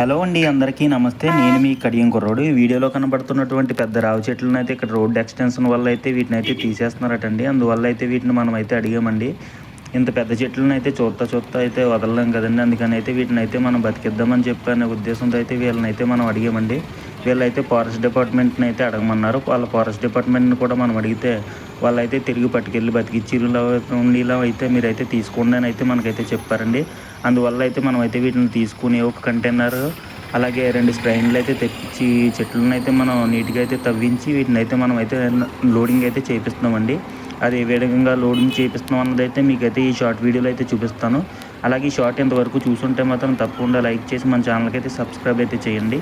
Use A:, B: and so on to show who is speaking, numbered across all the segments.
A: Hello అండి అందరికీ నమస్తే. నేను మీ కడియం కుర్రోడు. ఈ వీడియోలో కనబడుతున్నటువంటి పెద్ద రావి చెట్లను అయితే ఇక్కడ రోడ్ ఎక్స్టెన్షన్ వల్ల అయితే వీటిని అయితే తీసేస్తున్నారటండి. అందువల్ల అయితే వీటిని మనం అయితే అడిగామండి. ఇంత పెద్ద చెట్లను అయితే చూస్తా చూస్తా అయితే వదలలేం కదండి. అందుకని అయితే వీటిని అయితే మనం బతికిద్దామని చెప్పనే ఉద్దేశంతో అయితే వీళ్ళని అయితే మనం అడిగామండి. వీళ్ళైతే ఫారెస్ట్ డిపార్ట్మెంట్ని అయితే అడగమన్నారు. వాళ్ళ ఫారెస్ట్ డిపార్ట్మెంట్ని కూడా మనం అడిగితే వాళ్ళైతే తిరిగి పట్టుకెళ్ళి బతికిచ్చిలా ఉండేలా అయితే మీరైతే తీసుకోండి అని అయితే మనకైతే చెప్పారండి. అందువల్ల అయితే మనం అయితే వీటిని తీసుకుని ఒక కంటైనర్ అలాగే రెండు స్ట్రైన్లు అయితే తెప్పించి చెట్లను అయితే మనం నీట్గా అయితే తవ్వించి వీటిని అయితే మనం అయితే లోడింగ్ అయితే చేపిస్తున్నామండి. అది ఏ విధంగా లోడింగ్ చేపిస్తున్నాం అన్నది అయితే ఈ షార్ట్ వీడియోలో అయితే చూపిస్తాను. అలాగే ఈ షార్ట్ ఇంతవరకు చూసుంటే మాత్రం తప్పకుండా లైక్ చేసి మన ఛానల్కి అయితే సబ్స్క్రైబ్ అయితే చేయండి.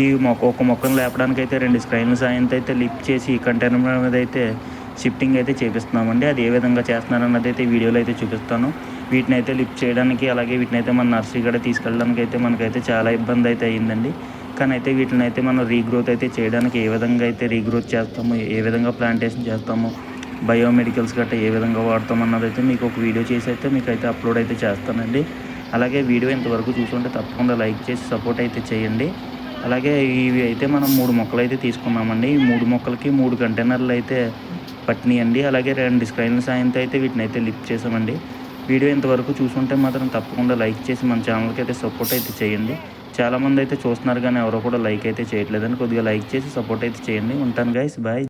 A: ఈ మొక్క ఒక మొక్కను లేపడానికి అయితే రెండు స్క్రైన్ల సాయంతో అయితే లిఫ్ట్ చేసి ఈ కంటైనర్ మీద అయితే షిఫ్టింగ్ అయితే చేపిస్తున్నామండి. అది ఏ విధంగా చేస్తున్నారన్నది అయితే వీడియోలో అయితే చూపిస్తాను. వీటిని అయితే లిఫ్ట్ చేయడానికి అలాగే వీటిని అయితే మన నర్సరీ కూడా తీసుకెళ్ళడానికి అయితే మనకైతే చాలా ఇబ్బంది అయితే అయ్యిందండి కానీ అయితే వీటిని అయితే మనం రీగ్రోత్ అయితే చేయడానికి ఏ విధంగా అయితే రీగ్రోత్ చేస్తాము ఏ విధంగా ప్లాంటేషన్ చేస్తాము బయోమెడికల్స్ గట్రా ఏ విధంగా వాడతాం అన్నది అయితే మీకు ఒక వీడియో చేసి అయితే మీకు అయితే అప్లోడ్ అయితే చేస్తానండి. అలాగే వీడియో ఇంతవరకు చూసుకుంటే తప్పకుండా లైక్ చేసి సపోర్ట్ అయితే చేయండి. అలాగే ఇవి అయితే మనం మూడు మొక్కలు అయితే తీసుకున్నామండి. ఈ మూడు మొక్కలకి మూడు కంటైనర్లు అయితే పట్టినాయండి. అలాగే రెండు స్క్రైన్ల సాయంతో అయితే వీటిని అయితే లిఫ్ట్ చేసామండి. వీడియో ఇంతవరకు చూసుంటే మాత్రం తప్పకుండా లైక్ చేసి మన ఛానల్కి అయితే సపోర్ట్ అయితే చేయండి. చాలామంది అయితే చూస్తున్నారు కానీ ఎవరో కూడా లైక్ అయితే చేయట్లేదని కొద్దిగా లైక్ చేసి సపోర్ట్ అయితే చేయండి. ఉంటాను గైస్ బాయ్